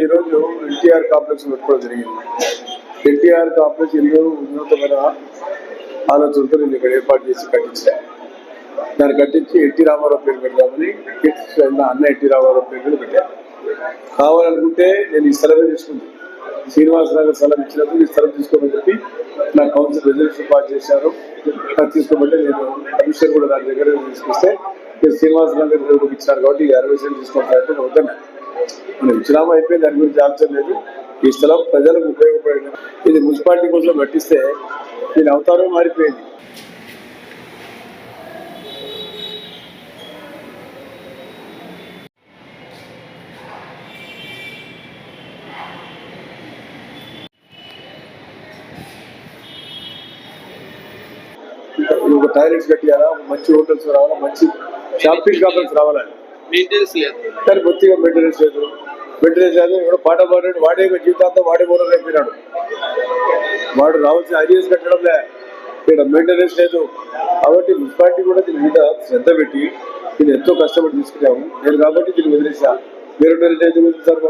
NTR complex పెట్టుకోవడం జరిగింది. NTR complex ఎన్నో ఉన్నతమైన ఆలోచనతో నేను ఇక్కడ ఏర్పాటు చేసి కట్టించాను దాన్ని కట్టించి ఎన్టీ రామారావు పేరు పెడదామని నా అన్న ఎన్టీ రామారావు పేరు కూడా పెట్టాను కావాలనుకుంటే నేను ఈ స్థలమే తీసుకుంది. శ్రీనివాసరావు స్థలం ఇచ్చినప్పుడు ఈ స్థలం తీసుకోమని చెప్పి నా కౌన్సిల్ రిజర్వేషన్ పాస్ చేశారు. నాకు తీసుకోమంటే నేను కమిషనర్ కూడా నా దగ్గర తీసుకొస్తే శ్రీనివాసరావు గారు ఇచ్చారు కాబట్టి ఈ అరవై సెంట్లు తీసుకుంటారంటే నేను వద్దన్నా మనం ఇచ్చినామా అయిపోయింది దాని గురించి ఆలోచన లేదు. ఈ స్థలం ప్రజలకు ఉపయోగపడింది. ఇది మున్సిపాలిటీ కోసం కట్టిస్తే దీని అవతారం మారిపోయింది. ఒక టాయిలెట్స్ కట్టియాలా? మంచి హోటల్స్ రావాలా? మంచి షాపింగ్ కాంప్లెక్స్ రావాలని మెయింటెనెన్స్ లేదు. కానీ బొత్తిగా మెయింటెనెన్స్ లేదు. మెయింటెనెన్స్ లేదు ఇప్పుడు పాట పాడాడు వాడే జీవితాంతా వాడే కూడా అయిపోయినాడు వాడు రావాల్సిన ఐడియాస్ కట్టడంలే. ఇక్కడ మెయింటెనెన్స్ లేదు. కాబట్టి మున్సిపాలిటీ కూడా దీని మీద శ్రద్ధ పెట్టి దీన్ని ఎంతో కష్టపడి తీసుకున్నాము. నేను కాబట్టి దీన్ని వదిలేసా. మీరు వదిలేసారు